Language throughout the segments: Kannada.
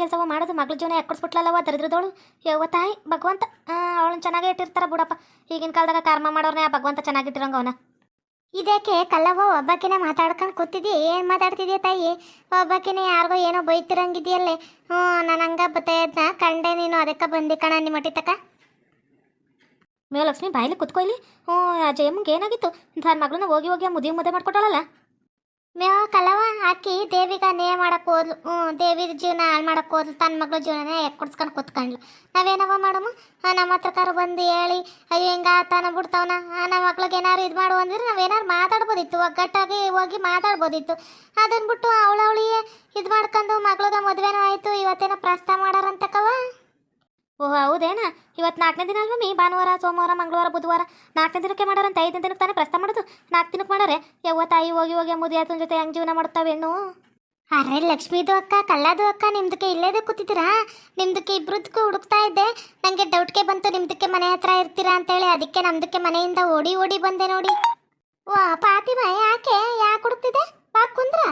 ಕೆಲಸವ ಮಾಡೋದು ಮಗಳ ಜೀವನ ಎಕ್ಕಡಿಸ್ಬಿಟ್ಲಲ್ಲವ ದರಿದ್ರದವಳು? ಯವ್ವ ತಾಯಿ ಭಗವಂತ. ಅವಳನ್ನ ಚೆನ್ನಾಗಿ ಇಟ್ಟಿರ್ತಾರ ಬಿಡಪ್ಪ. ಈಗಿನ ಕಾಲದಾಗ ಕರ್ಮ ಮಾಡೋರ್ನೇ ಆ ಭಗವಂತ ಚೆನ್ನಾಗಿಟ್ಟಿರಂಗ ಅವನ. ಇದಕ್ಕೆ ಕಲ್ಲವ್ವ ಒಬ್ಬಾಕಿನ ಮಾತಾಡ್ಕೊಂಡು ಕೂತಿದ್ದಿ? ಏನು ಮಾತಾಡ್ತಿದ್ಯ ತಾಯಿ? ಒಬ್ಬಾಕಿನ ಯಾರಿಗೋ ಏನೋ ಬೈತಿರಂಗಿದೆಯಲ್ಲೇ. ಹ್ಞೂ ನಾನು ಹಂಗ ಬತ್ತಾಯದ್ನ ಕಂಡೆ ನೀನು ಅದಕ್ಕೆ ಬಂದಿ ಕಣ ನಿಮ್ಮ ಮಟ್ಟಿತಕ್ಕ ತಕ. ಮೇವ್ ಲಕ್ಷ್ಮಿ ಬಾಯಿಲಿ ಕುತ್ಕೊಯ್ಲಿ ಹ್ಞೂ ಜಯಮ್ಮಂಗೆ ಏನಾಗಿತ್ತು? ತನ್ನ ಮಗಳನ್ನ ಹೋಗಿ ಹೋಗಿ ಮುದಿ ಮುದ್ದೆ ಮಾಡ್ಕೊಟ್ಟಳಲ್ಲ. ಮೇವ ಕಲವ ಹಾಕಿ ದೇವಿಗ ಮಾಡಕ್ಕೆ ಹೋದ್ಲು. ಹ್ಞೂ ಜೀವನ ಹಾಳು ಮಾಡಕ್ಕೆ ಹೋದ್ಲು. ತನ್ನ ಮಗಳ ಜೀವನನೇ ಎಕ್ಕುಡ್ಸ್ಕೊಂಡು ಕೂತ್ಕೊಂಡ್ಲು. ನಾವೇನವ ಮಾಡಮ್ಮ ನಮ್ಮ ಹತ್ರ ಕರು ಬಂದು ಹೇಳಿ, ಅಯ್ಯೋ ಹೆಂಗ ಆತನ ಬಿಡ್ತಾವನ. ನಮ್ಮ ಮಕ್ಳಿಗೆ ಏನಾರು ಇದು ಮಾಡು ಅಂದ್ರೆ ನಾವೇನಾರು ಮಾತಾಡ್ಬೋದಿತ್ತು. ಒಗ್ಗಟ್ಟಾಗಿ ಹೋಗಿ ಮಾತಾಡ್ಬೋದಿತ್ತು. ಅದನ್ನ ಬಿಟ್ಟು ಅವಳವಳಿಗೆ ಇದು ಮಾಡ್ಕೊಂಡು ಮಗ್ಳಿಗೆ ಮದುವೆನೂ ಆಯಿತು. ಇವತ್ತೇನ ಪ್ರಸ್ತಾವ ಮಾಡಾರಂತಕವ ಓಹ್ ಹೌದೇನಾ? ಇವತ್ತು ನಾಲ್ಕನೇ ದಿನ ಅಲ್ವಾ ಮೀ? ಭಾನುವಾರ, ಸೋಮವಾರ, ಮಂಗಳವಾರ, ಬುಧವಾರ. ನಾಲ್ಕನೇ ದಿನಕ್ಕೆ ಮಾಡಾರಂತ? ಐದನೇ ದಿನಕ್ಕೆ ತಾನೇ ಪ್ರಸ್ತಾವ ಮಾಡೋದು? ನಾಲ್ಕು ದಿನಕ್ಕೆ ಮಾಡಾರೆ? ತಾಯಿ ಹೋಗಿ ಹೋಗಿ ಮುದಿ ಆತನ ಜೊತೆ ಹೆಂಗೆ ಜೀವನ ಮಾಡ್ತಾವೆ ಹೆಣ್ಣು ಅರೆ ಲಕ್ಷ್ಮೀದು ಅಕ್ಕ, ಕಳ್ಳದು ಅಕ್ಕ, ನಿಮ್ದಕ್ಕೆ ಇಲ್ಲೇದು ಕೂತಿದ್ದೀರಾ? ನಿಮ್ದಕ್ಕೆ ಇಬ್ರದಕ್ಕೂ ಹುಡುಕ್ತಾ ಇದ್ದೆ. ನನಗೆ ಡೌಟ್ಗೆ ಬಂತು ನಿಮ್ದಕ್ಕೆ ಮನೆ ಹತ್ರ ಇರ್ತೀರಾ ಅಂತೇಳಿ. ಅದಕ್ಕೆ ನಮ್ದಕ್ಕೆ ಮನೆಯಿಂದ ಓಡಿ ಓಡಿ ಬಂದೆ ನೋಡಿ. ವಾ, ಪಾತಿಮ, ಯಾಕೆ? ಯಾಕೆ ಹುಡುಕ್ತಿದೆ ಬಾ ಕುಂದ್ರ.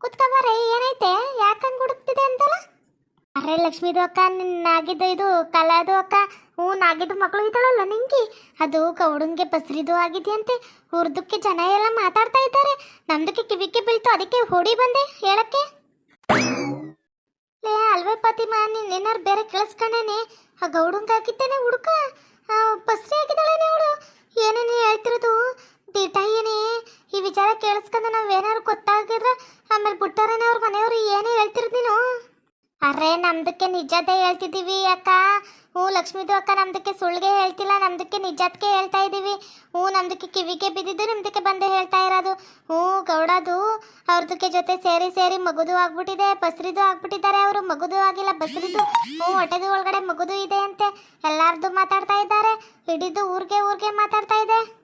ಕುತ್ಕೊಂಬಾರೆ ಏನೈತೆ? ಯಾಕಂಗ್ ಹುಡುಕ್ತಿದೆ ಅಂತಲ್ಲ? ಅರೆ ಲಕ್ಷ್ಮೀದು ಅಕ್ಕ ನಾಗಿದ್ದು ಇದು ಕಲಾದು ಅಕ್ಕ, ಹ್ಞೂ, ನಾಗಿದ್ದು ಮಕ್ಕಳು ಇದ್ದಾಳಲ್ಲ ನಿಂಗೆ? ಅದು ಕೌಡಂಗೆ ಬಸ್ರಿದು ಆಗಿದೆಯಂತೆ ಉರ್ದಕ್ಕೆ ಜನ ಎಲ್ಲ ಮಾತಾಡ್ತಾ ಇದ್ದಾರೆ. ನಮ್ದಕ್ಕೆ ಕಿವಿಗೆ ಬೀಳ್ತು, ಅದಕ್ಕೆ ಹೊಡಿ ಬಂದೆ ಹೇಳಕ್ಕೆ. ಲೇ, ಅಲ್ವೇ ಪತಿಮಾ ನೀನ್ ಏನಾರು ಬೇರೆ ಕೇಳಿಸ್ಕೊಂಡೇನೆ ಆ ಗೌಡಂಗೆ ಹಾಕಿದ್ದೇನೆ ಹುಡುಕ ಬಸ್ರಿ ಆಗಿದ್ದಾಳೇನೆ ಅವಳು. ಏನೇನು ಹೇಳ್ತಿರೋದು? ದೀಟ ಏನೇ? ಈ ವಿಚಾರ ಕೇಳಿಸ್ಕೊಂಡು ನಾವೇನಾರು ಗೊತ್ತಾಗಿದ್ರೆ ಆಮೇಲೆ ಬಿಟ್ಟಾರೇನೆ ಅವ್ರ ಮನೆಯವರು ಏನೇ ಹೇಳ್ತಿರೋದು ನೀನು? ಅರೆ, ನಮ್ದಕ್ಕೆ ನಿಜದೇ ಹೇಳ್ತಿದ್ದೀವಿ ಅಕ್ಕ. ಹ್ಞೂ, ಲಕ್ಷ್ಮೀದು ಅಕ್ಕ ನಮ್ದಕ್ಕೆ ಸುಳ್ಳಿಗೆ ಹೇಳ್ತಿಲ್ಲ, ನಮ್ದಕ್ಕೆ ನಿಜಕ್ಕೆ ಹೇಳ್ತಾ ಇದ್ದೀವಿ. ಹ್ಞೂ, ನಮ್ದಕ್ಕೆ ಕಿವಿಗೆ ಬಿದ್ದಿದ್ದು ನಿಮ್ದಕ್ಕೆ ಬಂದೇ ಹೇಳ್ತಾ ಇರೋದು. ಹ್ಞೂ, ಗೌಡದು, ಅವ್ರದಕ್ಕೆ ಜೊತೆ ಸೇರಿ ಸೇರಿ ಮಗುದು ಆಗ್ಬಿಟ್ಟಿದೆ, ಬಸ್ರಿದು ಆಗ್ಬಿಟ್ಟಿದ್ದಾರೆ ಅವರು, ಮಗುದು ಆಗಿಲ್ಲ, ಬಸ್ರಿದು, ಹ್ಞೂ, ಹೊಟ್ಟೆದು ಒಳಗಡೆ ಮಗುದು ಇದೆ ಅಂತೆ. ಎಲ್ಲಾರ್ದು ಮಾತಾಡ್ತಾ ಇದ್ದಾರೆ, ಹಿಡಿದು ಊರಿಗೆ ಊರಿಗೆ ಮಾತಾಡ್ತಾ ಇದೆ.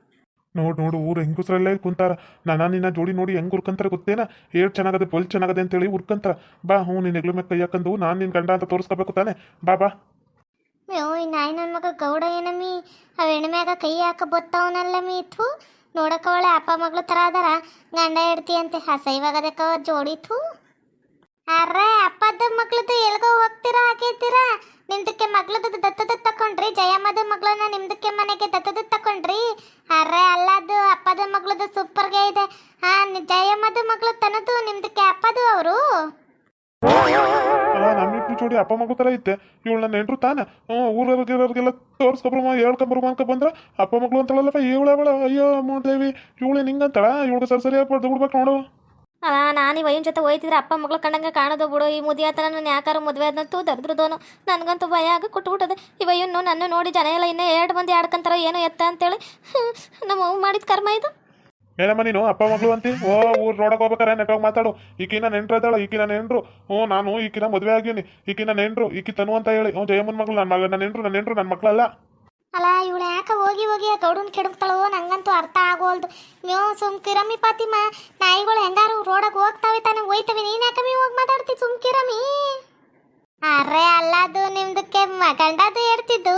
ನೋಡು ನೋಡು, ಊರು ಹೆಂಗಸ್ರಲ್ಲೇ ಕುಂತಾರ. ನಾನು ನಿನ್ನ ಜೋಡಿ ನೋಡಿ ಹೆಂಗ್ ಹುರ್ಕಂತಾರ ಗೊತ್ತೇನ? ಏಟ್ ಚೆನ್ನಾಗದೆ ಪೊಲ್ ಚೆನ್ನಾಗದೆ ಅಂತೇಳಿ ಹುರ್ಕಂತಾರ. ಬಾ, ಹ್ಞೂ, ನಿನ್ನ ಹೆಗ್ಲ ಮೇಲೆ ಕೈ ನಾನು ನಿನ್ನ ಗಂಡ ಅಂತ ತೋರಿಸ್ಕೋಬೇಕು ತಾನೆ. ಬಾ ಬಾ. ಅಯ್ಯೋ ನಾಯಿ ನನ್ನ ಮಗ ಗೌಡ ಏನಮ್ಮಿ ಅವ ಹೆಣ್ಮ್ಯಾಗ ಕೈ ಹಾಕ ಬತ್ತವನಲ್ಲ ಮೀ ನೋಡಕ್ಕ ನೋಡಕ ಒಳ್ಳೆ ಅಪ್ಪ ಮಗಳು ಥರ ಅದಾರ. ಗಂಡ ಹೆಡ್ತಿ ಅಂತೆ ಹಸೈವಾಗದಕ್ಕ ಜೋಡಿ ಥೂ? ಅರ್ರೆ ಅಪ್ಪದ ಮಗ್ಳದ್ದು ಎಲ್ಗೋ ಹೋಗ್ತೀರಾ ಹಾಕಿರ್ತೀರಾ ನಿಮ್ದಕ್ಕೆ ಮಗ್ಳದ್ದು ದತ್ತದ ತಕೊಂಡ್ರಿ ಜಯಮ್ಮದ ಮಗಳನ್ನ ಅಪ್ಪ ಮಗು ಥರ ಇತ್ತೆ ಇವಳು ನನ್ನ ನೆಂಟ್ರು ತಾನೆ. ಊರವ್ರಿಗೆಲ್ಲ ತೋರಿಸ್ಕೊಬ್ರಮ್ಮ ಹೇಳ್ಕೊಂಬರ್ಮ ಅನ್ಕೊ ಬಂದ್ರೆ ಅಪ್ಪ ಮಗಳು ಅಂತಳಲ್ಲಪ್ಪ, ಇವಳು ಅವಳ. ಅಯ್ಯೋ ದೇವಿ. ಇವಳು ನಿಂಗಂತಳ ಇವಳು ಸರಿ ಸರಿ ಬಿಡ್ದು ಬಿಡ್ಬೇಕು ನೋಡು. ಅಲ್ಲ, ನಾನು ಈ ವಯ್ಯನ ಜೊತೆ ಹೋಯ್ತಿದ್ರೆ ಅಪ್ಪ ಮಗಳು ಕಂಡಂಗೆ ಕಾಣೋದು ಬಿಡು. ಈ ಮುದಿ ಆತನ ನಾನು ಯಾಕಾರ ಮದುವೆ ಆದಂತೂ ದರ್ದ್ರದೋನು. ನನಗಂತೂ ಭಯ ಆಗಿ ಕೊಟ್ಬಿಟ್ಟದೆ ಈ ವಯ್ಯನ್ನು ನನ್ನ ನೋಡಿ ಜನ ಎಲ್ಲ ಇನ್ನೂ ಎರಡು ಮಂದಿ ಆಡ್ಕೊಂತಾರ ಏನೋ ಎತ್ತ ಅಂತೇಳಿ. ನಮ್ಮ ಮಾಡಿದ ಕರ್ಮ ಇದು. ಏನಮ್ಮ ನೀನು? ಅಪ್ಪ ಮಗಳು ಅಂತಿ? ಓ, ಊರ್ ರೋಡಕ್ಕೆ ಹೋಗ್ಬೇಕಾರೆ ನೆಟ್ಟಾಗ ಮಾತಾಡು. ಈಕಿನ ನೆಂಟ್ರು ಇದ್ದಾಳು ಈಕಿನ ನೆಂಟ್ರು. ಹ್ಞೂ, ನಾನು ಈಕಿನ ಮದುವೆ ಆಗೀನಿ ಈಕಿನ ನೆಂಟ್ರು, ಈಕಿ ತನು ಅಂತ ಹೇಳಿ. ಹ್ಞೂ, ಜಯಮ್ಮನ ಮಗಳು ನನ್ನ ಮಗ ನನ್ನ ನೆಂಟ್ರು ನನ್ನ ನೆಂಟ್ರು ನನ್ನ ಮಕ್ಕಳಲ್ಲ ಅಲ್ಲ, ಇವಳು ಯಾಕೆ ಹೋಗಿ ಹೋಗಿ ಗೌಡನ್ ಕೆಡಕ್ತಾಳೋ? ನಂಗಂತೂ ಅರ್ಥ ಆಗೋಲ್ದು. ನೀವು ಸುಮ್ಕಿರಮ್ಮಿ ಪಾತಿಮ್ಮ. ನಾಯಿಗಳು ಹೆಂಗಾರು ರೋಡಕ್ಕೆ ಹೋಗ್ತಾವೆ ತಾನೆ, ಹೋಯ್ತವೆ. ನೀನ್ ಯಾಕಮ್ಮಿ ಹೋಗಿ ಮಾತಾಡ್ತಿ ಸುಮ್ಕಿರಮ್ಮಿ ಅರೆ ಅಲ್ಲ ಅದು ನಿಮ್ದು ಕೆಮ್ಮ, ಗಂಡದು ಹೇಳ್ತಿದ್ದು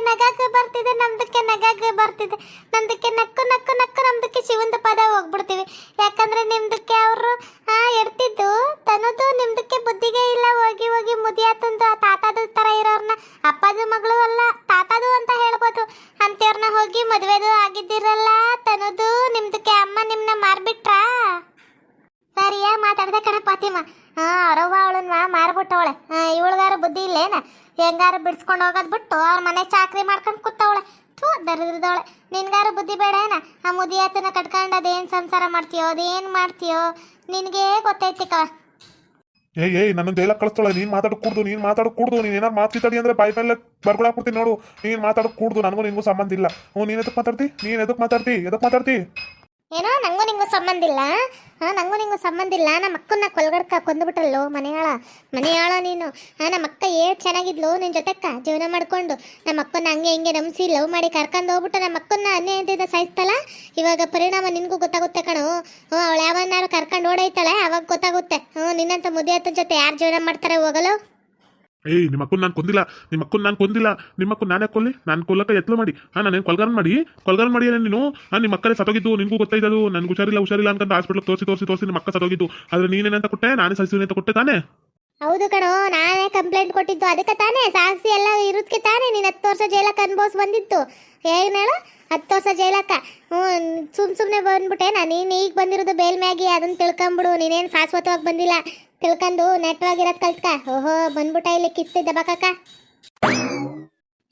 ನಮ್ದಕ್ಕೆ ನಗಾಗ ಬರ್ತಿದೆ, ನಮ್ದಕ್ಕೆ ನಗಾಗ ಬರ್ತಿದೆ. ನಮ್ದಕ್ಕೆ ನಕ್ಕು ನಕ್ಕು ನಕ್ಕು, ನಮ್ದಕ್ಕೆ ಶಿವಂದ ಪದ ಹೋಗ್ಬಿಡ್ತೀವಿ. ಯಾಕಂದ್ರೆ ನಿಮ್ದಕ್ಕೆ ಅವರು ಎಡ್ತಿದ್ದು ತನ್ನದು ನಿಮ್ದಕ್ಕೆ ಬುದ್ಧಿಗೆ ಇಲ್ಲ. ಹೋಗಿ ಹೋಗಿ ಮುದಿಯಾತಂದು ತಾತದ ತರ ಇರೋರ್ನ ಅಪ್ಪದ ಮಗಳು ಅಲ್ಲ ತಾತದು ಅಂತ ಹೇಳ್ಬೋದು ಅಂತೇವ್ರನ್ನ ಹೋಗಿ ಮದುವೆದು ಆಗಿದ್ದಿರಲ್ಲ ತನ್ನದು ನಿಮ್ದಕ್ಕೆ ಅಮ್ಮ ನಿಮ್ನ ಮಾರ್ಬಿಟ್ರಾ ಸರಿಯಾ ಮಾತಾಡ್ದೆ ಕಣ ಪಾತಿಮ ಹಾ ಅವರವ್ವ ಅವಳನ್ನ ಮಾರ್ಬಿಟ್ಟವಳೆ ಹಾ ಇವಳಿಗಾರ ಬುದ್ಧಿ ಇಲ್ಲೇನ ಹೆಂಗಾರ ಬಿಡ್ಸ್ಕೊಂಡು ಹೋಗೋದ್ ಬಿಟ್ಟು ಅವ್ರ ಮನೆ ಚಾಕ್ರಿ ಮಾಡ್ಕೊಂಡು ಥೂ ದರಿದ್ರದವಳೆ ನಿನ್ಗಾರ ಬುದ್ಧಿ ಬೇಡ ಏನ? ಆ ಮುದಿಯಾತನ ಕಟ್ಕೊಂಡು ಅದೇನು ಸಂಸಾರ ಮಾಡ್ತೀಯೋ ಅದೇನು ಮಾಡ್ತೀಯೋ? ನಿನಗೆ ಗೊತ್ತೈತಿ ಕವ. ಏಯ್ ಏಯ್ ನನ್ನ ದೇಲ ಕಳಿಸ್ತಾಳೆ ನೀನು ಮಾತಾಡಕ್ ಕೂಡ್ದು ನೀನು ಮಾತಾಡಕ್ ಕೂಡ್ದು. ನೀನು ಏನಾರು ಮಾತಾಡಿ ಅಂದ್ರೆ ಬಾಯಿ ಮೇಲೆ ಬರ್ಕೊಳಾಕ್ಬಿಡ್ತೀನಿ ನೋಡು. ನೀನು ಮಾತಾಡಕ್ ಕೂಡ್ದು ನನಗೂ ನಿನಗೂ ಸಂಬಂಧ ಇಲ್ಲ. ಹ್ಞೂ ನೀನು ಎದಕ್ಕೆ ಮಾತಾಡ್ತಿ? ನೀನು ಎದಕ್ಕೆ ಮಾತಾಡ್ತಿ? ಎದಕ್ಕೆ ಮಾತಾಡ್ತಿ? ಏನೋ ನಂಗೂ ನಿಂಗೂ ಸಂಬಂಧ ಇಲ್ಲ. ಹಾಂ, ನಂಗೂ ನಿಂಗೂ ಸಂಬಂಧ ಇಲ್ಲ. ನಮ್ಮ ಅಕ್ಕನ್ನ ಕೊಲ್ಗಡ್ಕ ಕೊಂದ್ಬಿಟ್ರಲ್ಲೋ ಮನೆಯಾಳ. ಮನೆಯಾಳ ನೀನು. ಹಾಂ ನಮ್ಮ ಅಕ್ಕ ಏ ಚೆನ್ನಾಗಿದ್ಲು ನಿನ್ನ ಜೊತೆಕ್ಕ. ಜೀವನ ಮಾಡ್ಕೊಂಡು. ನಮ್ಮ ಅಕ್ಕನ ಹಂಗೆ ಹಿಂಗೆ ನಂಬಿಸಿ ಲವ್ ಮಾಡಿ ಕರ್ಕೊಂಡು ಹೋಗ್ಬಿಟ್ಟು ನಮ್ಮ ಅಕ್ಕನ್ನ ಅನ್ಯಾಯದಿಂದ ಸಾಯಿಸ್ತಲ್ಲ ಇವಾಗ ಪರಿಣಾಮ ನಿನಗೂ ಗೊತ್ತಾಗುತ್ತೆ ಕಣು. ಹ್ಞೂ ಅವಳು ಯಾವನ್ನಾರು ಕರ್ಕೊಂಡು ಓಡೈತಾಳೆ, ಅವಾಗ ಗೊತ್ತಾಗುತ್ತೆ. ಹ್ಞೂ ನಿನ್ನಂತ ಮುದಿ ಹತ್ತನ ಜೊತೆ ಯಾರು ಜೀವನ ಮಾಡ್ತಾರೆ ಹೋಗಲು? ಏಯ್, ನಿಮ್ಮ ಅಕ್ಕನ ನಾನು ಕೊಂದಿಲ್ಲ, ನಿಮ್ಮ ಅಕ್ಕನ ನಾನು ಕೊಂದಿಲ್ಲ, ನಿಮ್ಮ ಅಕ್ಕನ ನಾನೇ ಕೊಲ್ಲಿ ನಾನು ಕೊಲ್ಲಕ್ಕೆ ಎತ್ಲು ಮಾಡಿ. ಹಾಂ, ನಾನೇನು ಕೊಲ್ಗಾನ್ ಮಾಡಿ? ಕೊಲ್ಗಾನ್ ಮಾಡಿ ನೀನು? ಹಾಂ, ನಿಮ್ಮ ಅಕ್ಕನೇ ಸತ್ತೋಗಿದ್ದು, ನಿನಗೂ ಗೊತ್ತಾಯ್ತದು ನನಗೆ ಹುಷಾರಿಲ್ಲ ಹುಷಾರಿಲ್ಲ ಅಂತ ಹಾಸ್ಪಿಟ್ಲ್ ತೋರಿಸಿ ತೋರಿಸಿ ತೋರಿಸಿ ನಿಮ್ಮ ಅಕ್ಕ ಸತ್ತೋಗಿದ್ದು. ಆದರೆ ನೀನೇನಂತ ಕೊಟ್ಟೆ? ನಾನೇ ಸಹಿಸ್ತೀನಿ ಅಂತ ಕೊಟ್ಟೆ ತಾನೇ? ಹೌದು ಕಣೋ, ನಾನೇ ಕಂಪ್ಲೇಂಟ್ ಕೊಟ್ಟಿದ್ದು ಅದಕ್ಕೆ ತಾನೇ. ಸಾಕ್ಷಿ ಎಲ್ಲ ಇರೋದಕ್ಕೆ ತಾನೇ. ನೀನು ಹತ್ತು ವರ್ಷ ಜೈಲಕ್ಕೆ ಅನ್ಭವಿಸ್ ಬಂದಿತ್ತು. ಹೇಳು ಹತ್ತು ವರ್ಷ ಜೈಲಕ್ಕ. ಹ್ಞೂ, ಸುಮ್ ಸುಮ್ಮನೆ ಬಂದ್ಬಿಟ್ಟೆ ನಾನು ನೀನು ಈಗ ಬಂದಿರೋದು ಬೇಲ್ ಮ್ಯಾಗಿ ಅದನ್ನ ತಿಳ್ಕೊಂಬಿಡು. ನೀನೇನು ಶಾಶ್ವತವಾಗಿ ಬಂದಿಲ್ಲ. ತಿಳ್ಕೊಂಡು ನೆಟ್ವಾಗಿರೋದು ಕಲ್ತ್ಕ. ಓಹೋ, ಬಂದ್ಬಿಟ್ಟ ಇಲ್ಲಿ ಕಿಸ್ತಿ ದಬಾಕಕ್ಕ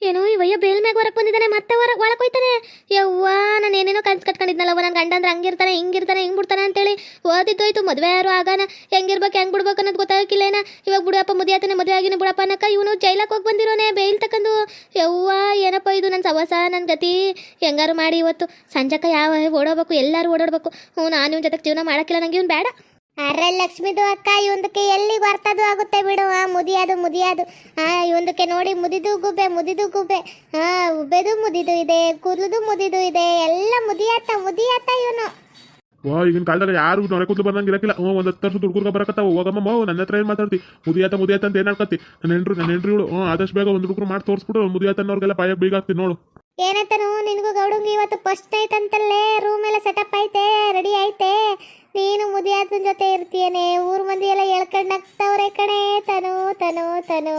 ಏನೋ ಇವಯ್ಯ ಬೇಲ್ ಮ್ಯಾಗ ಹೊರಕ್ ಬಂದಿದ್ದಾನೆ, ಮತ್ತೆ ಹೊರಗೆ ಒಳಗೆ ಹೋಯ್ತಾನೆ. ಯವ್ವ, ನಾನು ಏನೇನೋ ಕನ್ಸು ಕಟ್ಕೊಂಡಿದ್ನಲ್ಲವ ನನ್ನ ಗಂಡ ಅಂದ್ರೆ ಹಂಗಿರ್ತಾನೆ, ಹಿಂಗಿರ್ತಾನೆ, ಹಿಂಗೆ ಬಿಡ್ತಾನೆ ಅಂತೇಳಿ. ಓದಿದ್ದೋಯ್ತು, ಮದುವೆ ಯಾರು ಆಗಾನ? ಹೆಂಗಿರ್ಬೇಕು, ಹೆಂಗೆ ಬಿಡ್ಬೇಕು ಅನ್ನೋದು ಗೊತ್ತಾಗಿಲ್ಲೇನ ಇವಾಗ ಬಿಡಪ್ಪ ಮದುವೆ ಆತಾನೆ, ಮದುವೆ ಆಗಿನ ಬಿಡಪ್ಪ ಅನ್ನಕ್ಕ ಇವನು ಜೈಲಕ್ಕೆ ಹೋಗಿ ಬಂದಿರೋನೆ, ಬೇಲ್ ತಕ್ಕಂದು ಯವ್ವ, ಏನಪ್ಪ ಇದು ನನ್ನ ಸವಸ ನನ್ನ ಗತಿ? ಹೆಂಗಾರು ಮಾಡಿ ಇವತ್ತು? ಸಂಜಕ ಯಾವ ಓಡೋಬೇಕು ಎಲ್ಲರೂ ಓಡಾಡ್ಬೇಕು. ಹ್ಞೂ, ನಾನು ಇವನ ಜೊತೆಗೆ ಜೀವನ ಮಾಡೋಕ್ಕಿಲ್ಲ, ನಂಗೆ ಇವನು ಬೇಡ. ಅರೆ ಲಕ್ಷ್ಮಿದು ಅಕ್ಕ ಇವಂದಕ್ಕೆ ಎಲ್ಲಿ ಬರ್ತದು ಆಗುತ್ತೆ ಬಿಡು. ಆ ಮುದಿಯಾದು ಮುದಿಯಾದು. ಆ ಇವಂದಕ್ಕೆ ನೋಡಿ ಮುದಿದು ಗುಬ್ಬೆ ಮುದಿದು ಗುಬ್ಬೆ. ಆ ಉಬ್ಬೆದು ಮುದಿದು ಇದೆ ಕೂದಲುದು ಮುದಿದು ಇದೆ. ಎಲ್ಲ ಮುದಿಯಾತ ಮುದಿಯಾತ ಇವನು. ವಾ ಈಗಿನ ಕಾಲದಾಗ ಯಾರು ನೊರೆ ಕೂದಲು ಬಂದಂಗೆ ಇರಕ್ಕಿಲ್ಲ. ಹ್ಞೂ ಒಂದು ಹತ್ತು ವರ್ಷ ದುಡ್ಕುರ್ಗ ಬರಕತ್ತಾವ. ಹೋಗಮ್ಮ ಮೋ ನನ್ನ ಹತ್ರ ಏನು ಮಾತಾಡ್ತಿ? ಮುದಿಯಾತ ಮುದಿಯಾತ ಅಂತ ಏನು ಹೇಳ್ಕತ್ತಿ ನನ್ನ ಹೆಂಡ್ರು ನನ್ನ ಹೆಂಡ್ರಿ ಇವಳು. ಹ್ಞೂ ಆದಷ್ಟು ಬೇಗ ಒಂದು ಹುಡುಗರು ಮಾಡಿ ತೋರಿಸ್ಬಿಟ್ಟು ಮುದಿಯಾತನವ್ರಿಗೆಲ್ಲ ಪಾಯ ಬೀಗ ಹಾಕ್ತೀನಿ ನೋಡು. ಏನಂತನು ನಿನಗೂ ಗೌಡಂಗೆ ಇವತ್ತು ಫಸ್ಟ್ ಐತಂತಲ್ಲೇ ರೂಮ್ ಎಲ್ಲ ಸೆಟಪ್ ಐತೆ ರೆಡಿ ಐತೆ. ನೀನು ಮುದಿಯಾತನ ಜೊತೆ ಇರ್ತೀಯನೆ. ಊರ್ ಮಂದಿ ಎಲ್ಲ ಹೇಳ್ಕೊಂಡು ನಗ್ತವ್ರೆ ಕಣೆ. ತನು ತನು ತನು.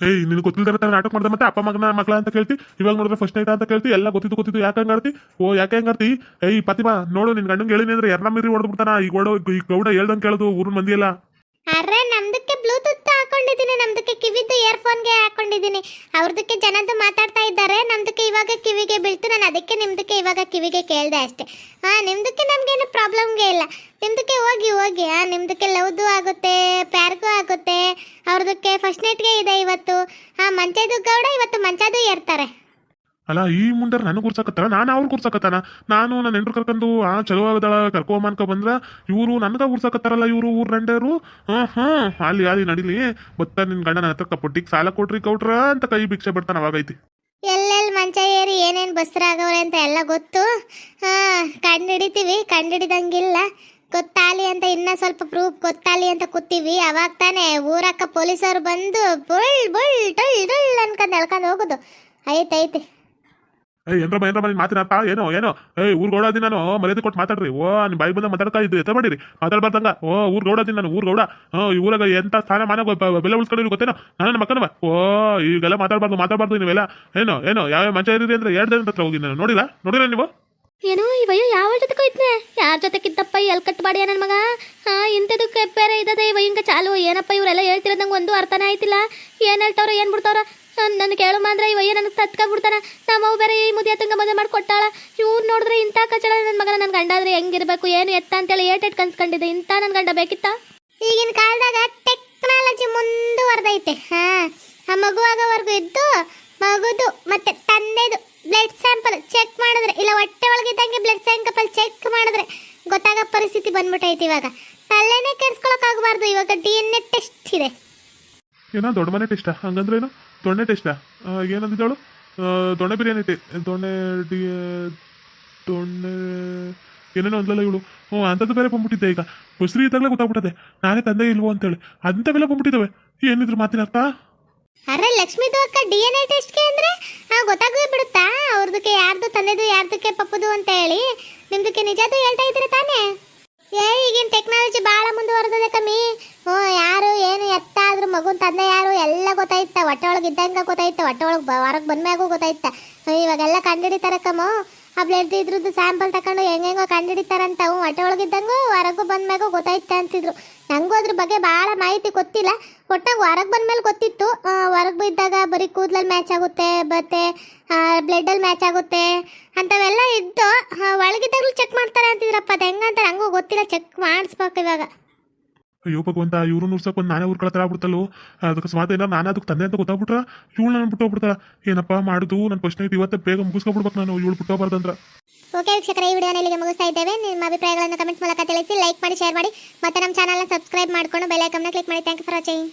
ಏಯ್ ನಿನ್ ಗೊತ್ತಿಲ್ದಾರ ತರ ನಾಟಕ ಮಾಡ್ದೆ ಮತ್ತೆ ಅಪ್ಪ ಮಗನ ಮಕ್ಕಳ ಅಂತ ಕೇಳ್ತಿ? ಇವಾಗ ನೋಡಿದ್ರೆ ಫಸ್ಟ್ ನೈಟ್ ಅಂತ ಕೇಳ್ತಿ. ಎಲ್ಲ ಗೊತ್ತಿದ್ದು ಗೊತ್ತಿದ್ದು. ಯಾಕೆ ಹಂಗಾಡ್ತಿ ಓ, ಯಾಕೆ ಹಂಗಾಡ್ತಿ ಏಯ್, ಪತಿಮಾ, ನೋಡು, ನಿನ್ ಗಂಡಂಗೆ ಹೇಳಿನಿ ಅಂದ್ರೆ ಎರಡ ಮೀರಿ ಹೊಡೆದು ಬಿಡ್ತಾನ. ಈಗ ಓಡೋ ಈ ಗೌಡ ಹೇಳ್ದಂಗೆ ಕೇಳೋದು ಊರಿನ ಮಂದಿ ಎಲ್ಲ ಅರೆ, ನಮ್ದಕ್ಕೆ ಬ್ಲೂಟೂತ್ ಹಾಕೊಂಡಿದ್ದೀನಿ. ನಮ್ದಕ್ಕೆ ಕಿವಿದ್ದು ಇಯರ್ಫೋನ್ಗೆ ಹಾಕೊಂಡಿದ್ದೀನಿ. ಅವ್ರದಕ್ಕೆ ಜನದ್ದು ಮಾತಾಡ್ತಾ ಇದ್ದಾರೆ. ನಮ್ದಕ್ಕೆ ಇವಾಗ ಕಿವಿಗೆ ಬೀಳ್ತು. ನಾನು ಅದಕ್ಕೆ ನಿಮ್ದಕ್ಕೆ ಇವಾಗ ಕಿವಿಗೆ ಕೇಳಿದೆ ಅಷ್ಟೇ. ಹಾಂ ನಿಮ್ದಕ್ಕೆ ನಮ್ಗೇನು ಪ್ರಾಬ್ಲಮ್ಗೆ ಇಲ್ಲ. ನಿಮ್ದಕ್ಕೆ ಹೋಗಿ ಹೋಗಿ. ಹಾಂ ನಿಮ್ದಕ್ಕೆ ಲವ್ದು ಆಗುತ್ತೆ, ಪ್ಯಾರ್ಗೂ ಆಗುತ್ತೆ. ಅವ್ರದಕ್ಕೆ ಫಸ್ಟ್ ನೈಟ್ಗೆ ಇದೆ ಇವತ್ತು. ಹಾಂ ಮಂಚದು ಗೌಡ ಇವತ್ತು ಮಂಚದು ಏರ್ತಾರೆ. ಅಲ್ಲ, ಈ ಮುಂಡರ್ ನನಗೆ ಗುರ್ಸಕತ್ತಾರ ನಾನು ಅವ್ರು ಗುರ್ಸಕತ್ತಾನ? ನಾನು ನನ್ನ ಹೆಂಡ್ರು ಕರ್ಕೊಂಡು, ಆ ಚಲೋ ಆಗದಳ ಕರ್ಕೋ ಅನ್ಕೊ ಬಂದ್ರ, ಇವರು ನನಗ ಗುರ್ಸಕತ್ತಾರಲ್ಲ ಇವರು ಊರ್ ರಂಡರು ಹಾಂ ಹಾಂ ಅಲ್ಲಿ ಅಲ್ಲಿ ನಡಿಲಿ. ಬತ್ತ ನಿನ್ ಗಂಡ ನನ್ನ ಹತ್ರ ಪುಟ್ಟಿಗೆ ಸಾಲ ಕೊಟ್ರಿ ಕೌಟ್ರ ಅಂತ ಕೈ ಭಿಕ್ಷೆ ಬಿಡ್ತಾನ ಅವಾಗೈತಿ ಎಲ್ಲೆಲ್ಲಿ ಮಂಚ ಏರಿ ಏನೇನು ಬಸ್ರಾಗವ್ರೆ ಅಂತ ಎಲ್ಲ ಗೊತ್ತು? ಹಾ, ಕಂಡಿಡಿತೀವಿ, ಕಂಡಿಡಿದಂಗಿಲ್ಲ. ಗೊತ್ತಾಲಿ ಅಂತ ಇನ್ನ ಸ್ವಲ್ಪ ಪ್ರೂಫ್ ಗೊತ್ತಾಲಿ ಅಂತ ಕೂತೀವಿ. ಅವಾಗ ತಾನೇ ಊರಕ್ಕ ಪೊಲೀಸರು ಬಂದು ಬುಳ್ ಬುಳ್ ಟುಳ್ ಟುಳ್ ಅನ್ಕೊಂಡ್ ಎಳ್ಕೊಂಡು ಹೋಗುದು. ಐತೈತಿ ಏಯ್, ಏನ್ರಮ್ಮ ಏನ್ರಮ್ಮ, ನಿನ್ ಮಾತಿನಪ್ಪ? ಏನೋ ಏನೋ? ಏಯ್ ಊರ್ ಗೌಡದಿ ನಾನು. ಮರ್ಯಾದೆ ಕೊಟ್ಟು ಮಾತಾಡ್ರಿ. ಓ ನಿಮ್ ಬಾಯಿ ಬಂದ ಮಾತಾಡ್ತಾ ಇದ್ದು ಎತ್ತ ಮಾಡಿರಿ? ಮಾತಾಡ್ಬಾರ್ದಂಗ. ಓ ಊರ್ ಗೌಡದಿ ನಾನು ಊರ್ ಗೌಡ ಹ್ಞೂ ಈ ಊರಾಗ ಎಂತ ಸ್ಥಾನ, ಮಾನ ಬೆಲೆ ಉಳ್ಸ್ಕೊಂಡಿರಿ ಗೊತ್ತೇನೋ? ನನ್ನ ಮಕ್ಕನವ ಓ, ಈಗೆಲ್ಲ ಮಾತಾಡ್ಬಾರ್ದು ಮಾತಾಡ್ಬಾರ್ದು ನೀವೆಲ್ಲ. ಏನೋ ಏನೋ, ಯಾವ ಮಂಚ ಇರೀರಿ ಅಂದ್ರೆ ಎರಡು ದಿನ ಹತ್ರ ಹೋಗಿ ನಾನು. ನೋಡಿಲ್ಲ? ನೋಡಿಲ್ಲ ನೀವು? ಏನು ಇವಯ್ಯ ಯಾವ ಜೊತೆ ಕೊಯ್ತನೆ ಯಾರ ಜೊತೆ ಕಿತ್ತಪ್ಪ ಎಲ್ ಕಟ್ ಬಾಡಿಯ ನನ್ನ ಮಗ? ಹಾ ಇಂಥದಕ್ಕೆ ಬೇರೆ ಇದ್ದದೆ ಇವ ಚಾಲು. ಏನಪ್ಪ ಇವರೆಲ್ಲ ಹೇಳ್ತಿರೋದು ನಂಗೆ ಒಂದು ಅರ್ಥನೇ ಆಯ್ತಿಲ್ಲ. ಏನು ಹೇಳ್ತಾವ್ರ, ಏನು ಬಿಡ್ತಾವ್ರ? ನನ್ನ ಕೇಳು ಮಾಂದ್ರ ಇವಯ್ಯ ನನಗೆ ತತ್ಕ ಬಿಡ್ತಾನ ನಮ್ಮವು ಬೇರೆ ಈ ಮುದಿಯ ತಂಗ ಮದುವೆ ಮಾಡಿ ಕೊಟ್ಟಾಳ. ಇವ್ರು ನೋಡಿದ್ರೆ ಇಂಥ ಕಚಡ ನನ್ನ ಮಗನ ನನ್ನ ಗಂಡ ಆದರೆ ಹೆಂಗಿರ್ಬೇಕು, ಏನು ಎತ್ತ ಅಂತೇಳಿ ಏಟೇಟ್ ಕನ್ಸ್ಕೊಂಡಿದ್ದೆ ಇಂಥ ನನ್ನ ಗಂಡ ಬೇಕಿತ್ತ? ಈಗಿನ ಕಾಲದಾಗ ಟೆಕ್ನಾಲಜಿ ಮುಂದುವರೆದೈತೆ. ಹಾಂ, ಆ ಮಗುವಾಗವರೆಗೂ ಇದ್ದು, ಮಗುದು ಮತ್ತೆ ತಂದೆದು ಬ್ಲಡ್ ಸ್ಯಾಂಪಲ್ ಚೆಕ್ ಮಾಡಿದ್ರೆ, ಇಲ್ಲ ಹೊಟ್ಟೆ ಒಳಗಿದ್ದಂಗೆ ಬ್ಲಡ್ ಸ್ಯಾಂಪಲ್ ಚೆಕ್ ಮಾಡಿದ್ರೆ ಗೊತ್ತಾಗೋ ಪರಿಸ್ಥಿತಿ ಬಂದ್ಬಿಟ್ಟೈತಿ ಇವಾಗ. ತಲೆನೇ ಕೆಡ್ಸ್ಕೊಳಕ್ಕಾಗಬಾರ್ದು. ಇವಾಗ ಡಿ ಎನ್ ಎ ಟೆಸ್ಟ್ ಇದೆ. ಏನೋ ದೊಡ್ಡ ಮನೆ ಟೇಸ್ಟಾ ಹಂಗಂದ್ರೆ ಏನು? ದೊಣ್ಣೆ ಟೇಸ್ಟಾ ಏನಂದಿದ್ದಾಳು ದೊಣ್ಣೆ ಬಿರಿಯಾನಿ ಟೇ ದೊಣ್ಣೆ ಡಿ ದೊಣ್ಣೆ ಏನೇನೋ ಅಂದ್ಲಲ್ಲ ಇವಳು? ಹ್ಞೂ ಅಂಥದ್ದು ಬೇರೆ ಬಂದ್ಬಿಟ್ಟಿದ್ದೆ ಈಗ. ಬಸ್ರಿ ಇದ್ದಾಗಲೇ ಗೊತ್ತಾಗ್ಬಿಟ್ಟದೆ. ನಾನೇ ತಂದೆ ಇಲ್ವೋ ಅಂತೇಳಿ. ಅಂಥವೆಲ್ಲ ಬಂದ್ಬಿಟ್ಟಿದ್ದಾವೆ. ಏನಿದ್ರು ಮಾತಿನ ಅರ್ಥ? ಅರೆ ಲಕ್ಷ್ಮಿ ಅಕ್ಕ ಡಿ ಎನ್ ಎ ಟೆಸ್ಟ್ಗೆ ಅಂದ್ರೆ ಗೊತ್ತಾಗೇ ಬಿಡುತ್ತಾ? ಅವ್ರದಕ್ಕೆ ಯಾರ್ದು ತಂದೆದು, ಯಾರ್ದಕ್ಕೆ ಪಪ್ಪದು ಅಂತ ಹೇಳಿ. ನಿಮ್ದಕ್ಕೆ ನಿಜಾದು ಹೇಳ್ತಾ ಇದ್ದೀರಾ ತಾನೇ? ಏ, ಈಗಿನ ಟೆಕ್ನಾಲಜಿ ಭಾಳ ಮುಂದುವರೆದಿದೆ ಕಮ್ಮಿ ಹ್ಞೂ ಯಾರು ಏನು ಎತ್ತ ತಂದೆ ಯಾರು ಎಲ್ಲ ಗೊತ್ತಾಯ್ತ ಹೊಟ್ಟೆ ಒಳಗೆ ಇದ್ದಂಗೆ ಗೊತ್ತಾಯ್ತ ಹೊಟ್ಟೆ ಒಳಗೆ ಹೊರಗೆ ಬಂದ್ಮ್ಯಾಗೂ ಗೊತ್ತಾಯ್ತ. ಇವಾಗೆಲ್ಲ ಕಂಡಿಡಿತಾರಕ್ಕಮ್ಮ. ಆ ಬ್ಲಡ್ ಇದ್ರದ್ದು ಸ್ಯಾಂಪಲ್ ತಗೊಂಡು ಹೆಂಗೆಂಗೋ ಕಂಡಿಡಿತಾರಂತ. ಅವು ಹೊಟ್ಟೆ ಒಳಗಿದ್ದಂಗೂ ಹೊರಗೂ ಬಂದ್ಮ್ಯಾಗೂ ಗೊತ್ತಾಯ್ತ ಅಂತಿದ್ರು. ನನಗೂ ಅದ್ರ ಬಗ್ಗೆ ಭಾಳ ಮಾಹಿತಿ ಗೊತ್ತಿಲ್ಲ. ಒಟ್ಟಾಗ ಹೊರಗೆ ಬಂದ್ಮೇಲೆ ಗೊತ್ತಿತ್ತು. ಹೊರಗೆ ಬಿದ್ದಾಗ ಬರೀ ಕೂದಲಲ್ಲಿ ಮ್ಯಾಚ್ ಆಗುತ್ತೆ, ಮತ್ತೆ ಬ್ಲಡ್ಡಲ್ಲಿ ಮ್ಯಾಚ್ ಆಗುತ್ತೆ ಅಂಥವೆಲ್ಲ ಇದ್ದು ಒಳಗಿದ್ದಾಗಲೂ ಚೆಕ್ ಮಾಡ್ತಾರೆ ಅಂತಿದ್ರಪ್ಪ. ಅದು ಹೆಂಗಂತ ನಂಗೂ ಗೊತ್ತಿಲ್ಲ. ಚೆಕ್ ಮಾಡಿಸ್ಬೇಕು ಇವಾಗ. ಅಯ್ಯೋ ಭಗವಂತ, ಇವ್ರು ನುರ್ಸಕ್ ಒಂದು ನಾನೇ ಊರ್ ಕಳ್ತಾರ ಆಗ್ಬಿಡ್ತಲ್ಲೋ? ಅದಕ್ಕೆ ಅಕಸ್ಮಾತ್ ಇಲ್ಲ, ನಾನು ಅದಕ್ಕೆ ತಂದೆ ಅಂತ ಗೊತ್ತಾಗ್ಬಿಟ್ರ? ಇವಳು ನಾನು ಬಿಟ್ಟು ಹೋಗ್ಬಿಡ್ತಾಳ. ಏನಪ್ಪ ಮಾಡುದು? ನನ್ನ ನೈಟ್ ಇವತ್ತೇ ಬೇಗ ಮುಗಿಸ್ಕೊಬಿಡ್ಬೇಕು ನಾನು. ಇವಳು ಬಿಟ್ಟು ಹೋಗ್ಬಾರ್ದಂದ್ರ ಓಕೆ ವೀಕ್ಷಕರ, ಈ ವಿಡಿಯೋನ ಇಲ್ಲಿಗೆ ಮುಗಿಸ್ತಾ ಇದ್ದೇವೆ. ನಿಮ್ಮ ಅಭಿಪ್ರಾಯಗಳನ್ನು ಕಮೆಂಟ್ಸ್ ಮೂಲಕ ತಿಳಿಸಿ ಲೈಕ್ ಮಾಡಿ ಶೇರ್ ಮಾಡಿ. ಮತ್ತೆ ನಮ್ಮ ಚಾನಲ್ನ ಸಬ್ಸ್ಕ್ರೈಬ್ ಮಾಡ್ಕೊಂಡು ಬೆಲ್ ಐಕನ್ನ ಕ್ಲಿಕ್ ಮಾಡಿ. Thank you for watching